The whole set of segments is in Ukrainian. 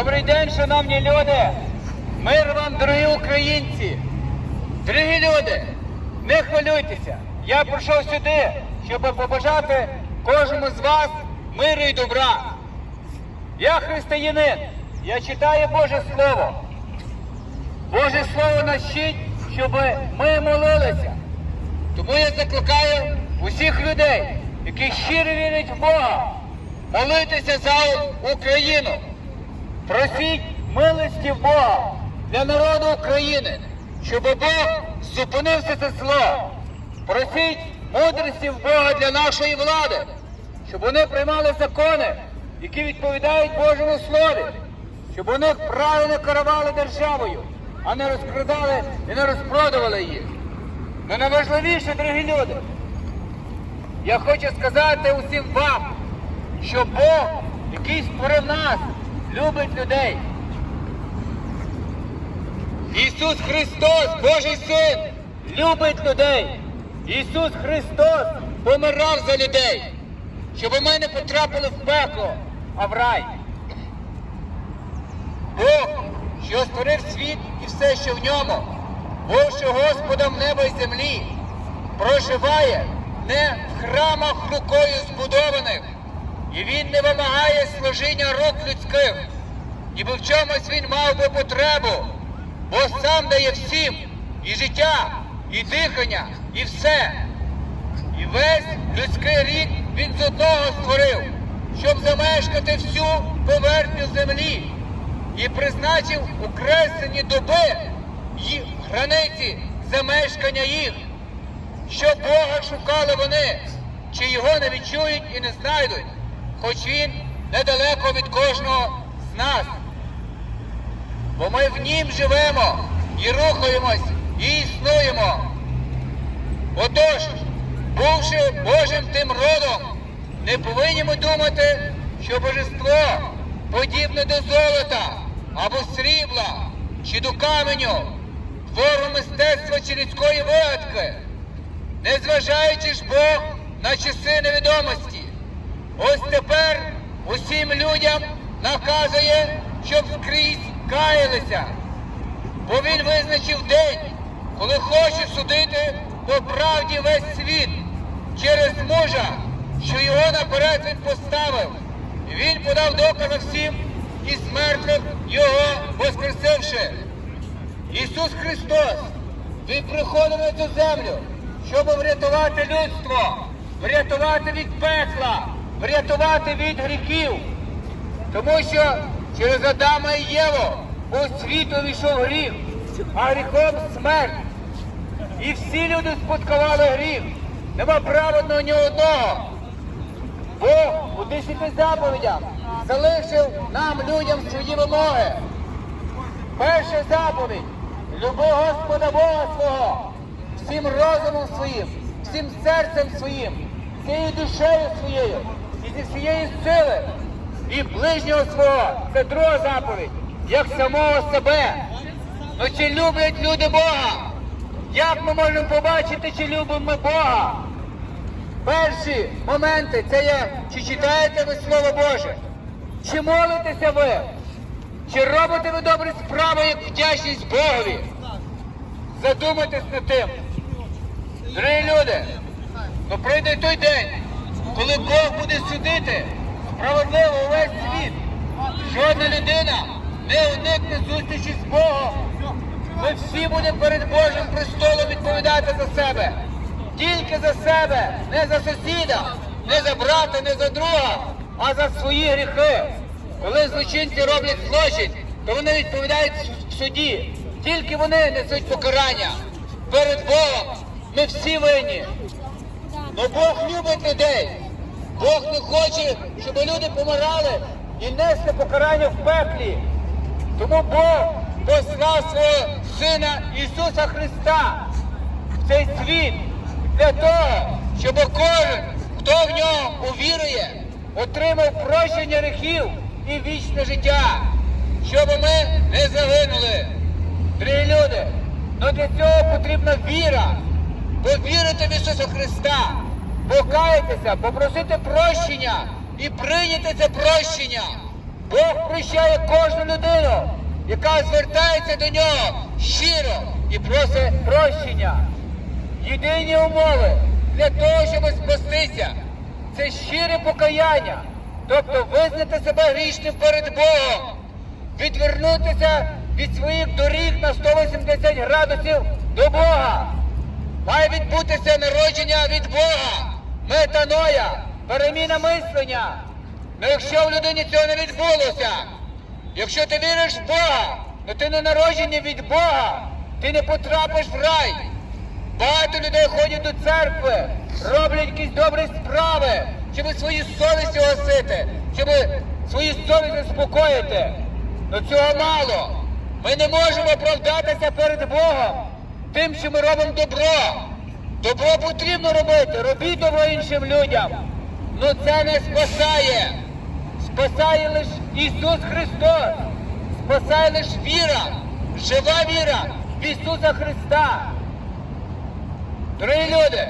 Добрий день, шановні люди! Мир вам, дорогі українці! Дорогі люди, не хвилюйтеся! Я прийшов сюди, щоб побажати кожному з вас миру і добра. Я християнин, я читаю Боже Слово. Боже Слово навчить, щоб ми молилися. Тому я закликаю усіх людей, які щиро вірять в Бога, молитися за Україну. Просіть милості Бога для народу України, щоб Бог зупинив все це зло. Просіть мудрості в Бога для нашої влади, щоб вони приймали закони, які відповідають Божому Слові, щоб вони правильно керували державою, а не розкрадали і не розпродували їх. Ну найважливіше, дорогі люди, я хочу сказати усім вам, що Бог, який створив нас, любить людей. Ісус Христос, Божий Син, любить людей. Ісус Христос помирав за людей, щоб ми не потрапили в пекло, а в рай. Бог, що створив світ і все, що в ньому, бувши Господом неба й землі, проживає не в храмах рукою збудованих, і він не вимагає служіння рук людських, ніби в чомусь він мав би потребу, бо сам дає всім і життя, і дихання, і все. І весь людський рік він з одного створив, щоб замешкати всю поверхню землі і призначив окреслені доби й границі замешкання їх, щоб Бога шукали вони, чи його не відчують і не знайдуть, хоч він недалеко від кожного з нас. Бо ми в нім живемо і рухаємось, і існуємо. Отож, бувши Божим тим родом, не повинні ми думати, що божество подібне до золота або срібла, чи до каменю, твору мистецтва чи людської вигадки, не зважаючи ж Бог на часи невідомості. Людям наказує, щоб скрізь каялися, бо він визначив день, коли хоче судити по правді весь світ через мужа, що його наперед він поставив. Він подав докази всім і з його воскресивши. Ісус Христос, Він приходив на цю землю, щоб врятувати людство, врятувати від пекла, врятувати від гріхів. Тому що через Адама і Єву у світу війшов гріх, а гріхом смерть. І всі люди спадкували гріх. Нема праведного ні одного. Бог у десяти заповідях залишив нам людям свої вимоги. Перша заповідь люби Господа Бога свого, всім розумом своїм, всім серцем своїм, всією душею своєю і зі всієї сили. І ближнього свого це друга заповідь, як самого себе. Ну чи люблять люди Бога? Як ми можемо побачити, чи любимо ми Бога? Перші моменти це є, чи читаєте ви Слово Боже, чи молитеся ви, чи робите ви добрі справи як вдячність Богові. Задумайтесь над тим. Дорогі люди, ну прийде той день, коли Бог буде судити справедливо увесь світ. Жодна людина не уникне зустрічі з Богом. Ми всі будемо перед Божим престолом відповідати за себе. Тільки за себе, не за сусіда, не за брата, не за друга, а за свої гріхи. Коли злочинці роблять злочин, то вони відповідають в суді. Тільки вони несуть покарання. Перед Богом ми всі винні. Но Бог любить людей. Бог не хоче, щоб люди помирали і несли покарання в пеклі. Тому Бог послав свого Сина Ісуса Христа в цей світ для того, щоб кожен, хто в нього увірує, отримав прощення гріхів і вічне життя, щоб ми не загинули. Дорогі люди, ну для цього потрібна віра. Повірити в Ісуса Христа, покаятися, попросити прощення і прийняти це прощення. Бог прощає кожну людину, яка звертається до нього щиро і просить прощення. Єдині умови для того, щоб спастися, це щире покаяння, тобто визнати себе грішним перед Богом, відвернутися від своїх доріг на 180 градусів до Бога. Має відбутися народження від Бога, метаноя, переміна мислення. Ну якщо в людині цього не відбулося, якщо ти віриш в Бога, ну ти не народжений від Бога, ти не потрапиш в рай. Багато людей ходять до церкви, роблять якісь добрі справи, щоб свої совісті гасити, щоб свої совісті заспокоїти. Ну цього мало. Ми не можемо оправдатися перед Богом тим, що ми робимо добро. Добро потрібно робити, робіть добро іншим людям. Ну це не спасає. Спасає лише Ісус Христос. Спасає лише віра, жива віра в Ісуса Христа. Дорогі люди,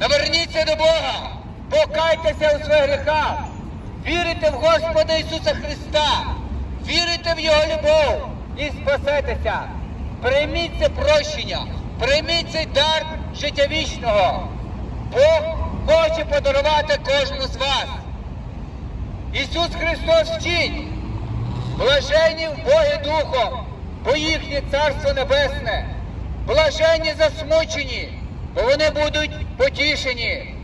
наверніться до Бога, покайтеся у своїх гріхах, вірите в Господа Ісуса Христа, вірите в Його любов і спасетеся. Прийміть це прощення, прийміть цей дар життя вічного. Бог хоче подарувати кожному з вас. Ісус Христос вчить, блаженні в Богі Духом, бо їхнє Царство Небесне, блаженні засмучені, бо вони будуть потішені,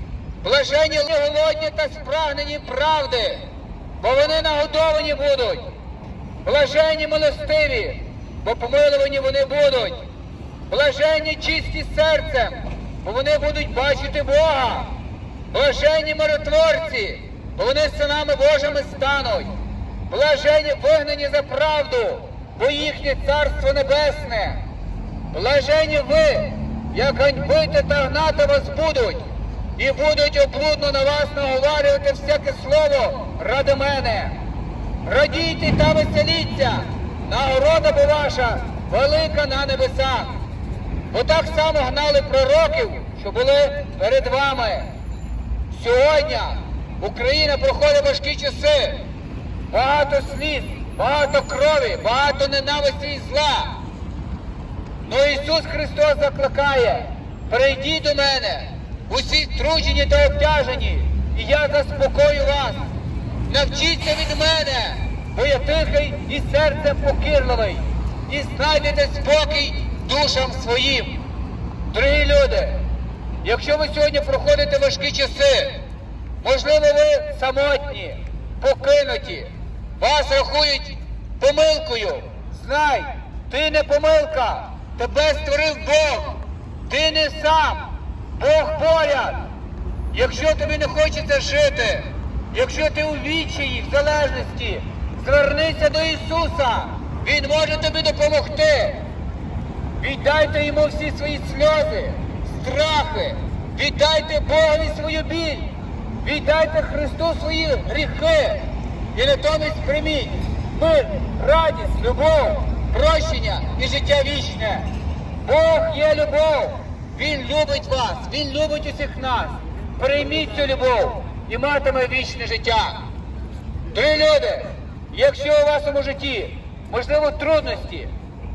блаженні голодні та спрагнені правди, бо вони нагодовані будуть, блаженні милостиві, бо помилувані вони будуть, блаженні чисті серцем, бо вони будуть бачити Бога, блаженні миротворці, бо вони синами Божими стануть. Блажені вигнані за правду, бо їхнє царство небесне. Блажені ви, як ганьбити та гнати вас будуть, і будуть облудно на вас наговарювати всяке слово ради мене. Радійте та веселіться, нагорода бо ваша велика на небесах. Бо так само гнали пророків, що були перед вами. Сьогодні Україна проходить важкі часи. Багато сліз, багато крові, багато ненависті і зла. Ну Ісус Христос закликає, прийдіть до мене, усі тружені та обтяжені, і я заспокою вас. Навчіться від мене, бо я тихий і серцем покірливий, і знайдете спокій душам своїм. Дорогі люди, якщо ви сьогодні проходите важкі часи, можливо, ви самотні, покинуті, вас рахують помилкою. Знай, ти не помилка, тебе створив Бог, ти не сам, Бог поряд. Якщо тобі не хочеться жити, якщо ти у відчаї, в залежності, звернися до Ісуса, Він може тобі допомогти. Віддайте йому всі свої сльози, страхи, віддайте Богові свою біль, віддайте Христу свої гріхи і натомість прийміть мир, радість, любов, прощення і життя вічне. Бог є любов, Він любить вас, Він любить усіх нас. Прийміть цю любов і матиме вічне життя. Дорогі люди, якщо у вашому житті можливо трудності,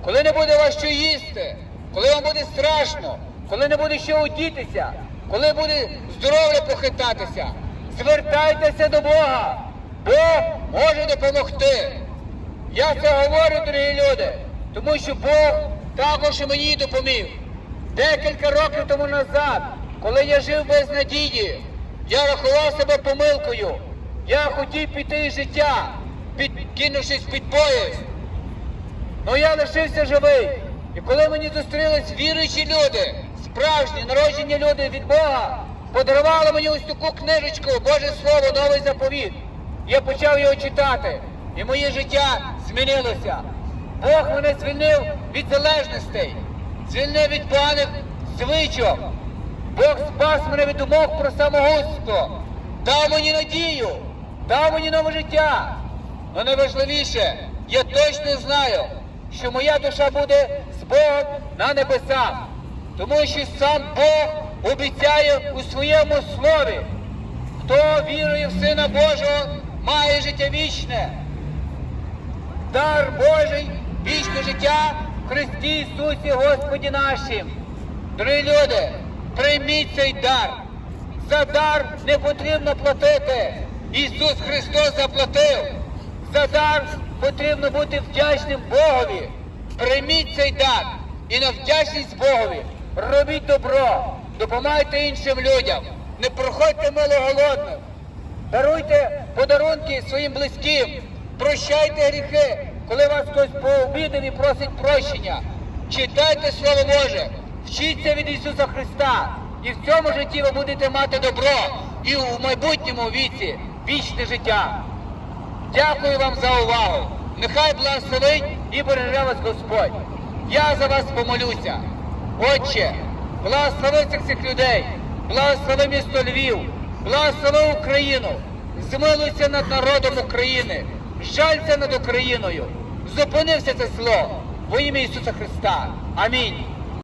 коли не буде вас що їсти, коли вам буде страшно, коли не буде що одітися, коли буде здоров'я похитатися, звертайтеся до Бога. Бог може допомогти. Я це говорю, дорогі люди, тому що Бог також мені допоміг. Декілька років тому назад, коли я жив без надії, я рахував себе помилкою. Я хотів піти із життя, підкинувшись під пояс. Ну я лишився живий. І коли мені зустрілись віруючі люди, справжні народжені люди від Бога, подарували мені ось таку книжечку, Боже Слово, новий заповіт. Я почав його читати, і моє життя змінилося. Бог мене звільнив від залежностей, звільнив від поганих звичок. Бог спас мене від думок про самогубство, дав мені надію, дав мені нове життя. Но найважливіше, я точно знаю, що моя душа буде з Богом на небесах, тому що сам Бог обіцяє у своєму слові, хто вірує в Сина Божого, має життя вічне. дар Божий, вічне життя в Христі Ісусі Господі нашим. Дорогі люди, прийміть цей дар. За дар не потрібно платити. Ісус Христос заплатив. За дар потрібно бути вдячним Богові. Прийміть цей дар і на вдячність Богові робіть добро, допомагайте іншим людям, не проходьте мило голодним. Даруйте подарунки своїм близьким, прощайте гріхи, коли вас хтось пообідав і просить прощення. Читайте Слово Боже, вчіться від Ісуса Христа, і в цьому житті ви будете мати добро, і у майбутньому віці вічне життя. Дякую вам за увагу. Нехай благословить і береже вас Господь. Я за вас помолюся. Отче, благослови цих цих людей, благослови місто Львів, благослови Україну, змилуйся над народом України, жалься над Україною. Зупинився це зло во ім'я Ісуса Христа. Амінь.